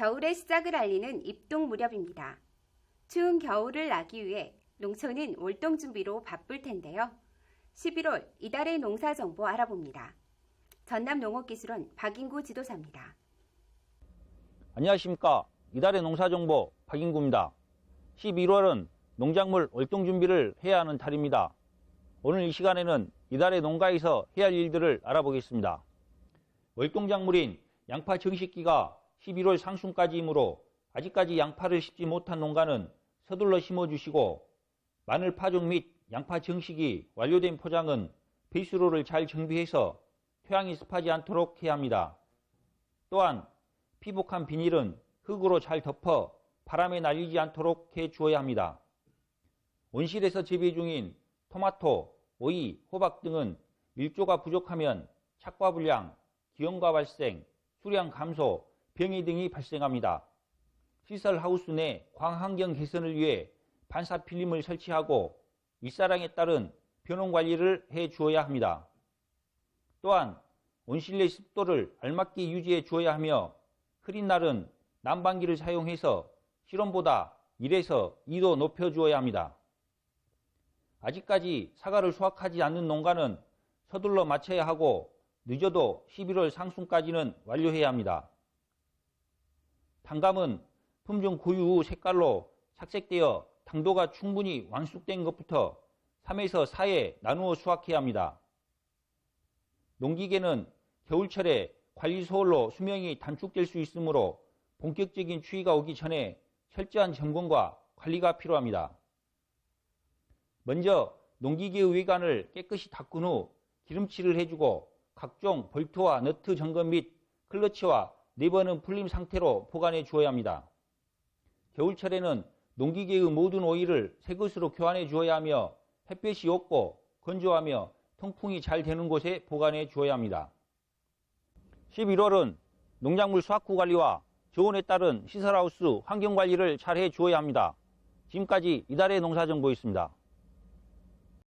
겨울의 시작을 알리는 입동 무렵입니다. 추운 겨울을 나기 위해 농촌은 월동 준비로 바쁠 텐데요. 11월 이달의 농사 정보 알아봅니다. 전남 농업기술원 박인구 지도사입니다. 안녕하십니까. 이달의 농사 정보 박인구입니다. 11월은 농작물 월동 준비를 해야 하는 달입니다. 오늘 이 시간에는 이달의 농가에서 해야 할 일들을 알아보겠습니다. 월동 작물인 양파 정식기가 11월 상순까지이므로 아직까지 양파를 심지 못한 농가는 서둘러 심어주시고 마늘 파종 및 양파 정식이 완료된 포장은 배수로를 잘 정비해서 토양이 습하지 않도록 해야 합니다. 또한 피복한 비닐은 흙으로 잘 덮어 바람에 날리지 않도록 해 주어야 합니다. 온실에서 재배 중인 토마토, 오이, 호박 등은 일조가 부족하면 착과 불량, 기온과 발생, 수량 감소, 병이 등이 발생합니다. 시설 하우스 내 광환경 개선을 위해 반사 필름을 설치하고 일사량에 따른 변온 관리를 해 주어야 합니다. 또한 온실내 습도를 알맞게 유지해 주어야 하며 흐린 날은 난방기를 사용해서 실온보다 1에서 2도 높여 주어야 합니다. 아직까지 사과를 수확하지 않는 농가는 서둘러 마쳐야 하고 늦어도 11월 상순까지는 완료해야 합니다. 단감은 품종 고유 후 색깔로 착색되어 당도가 충분히 완숙된 것부터 3에서 4에 나누어 수확해야 합니다. 농기계는 겨울철에 관리 소홀로 수명이 단축될 수 있으므로 본격적인 추위가 오기 전에 철저한 점검과 관리가 필요합니다. 먼저 농기계의 외관을 깨끗이 닦은 후 기름칠을 해주고 각종 볼트와 너트 점검 및 클러치와 네번은 풀림 상태로 보관해 주어야 합니다. 겨울철에는 농기계의 모든 오일을 새 것으로 교환해 주어야 하며 햇볕이 없고 건조하며 통풍이 잘 되는 곳에 보관해 주어야 합니다. 11월은 농작물 수확후 관리와 저온에 따른 시설하우스 환경관리를 잘 해 주어야 합니다. 지금까지 이달의 농사정보였습니다.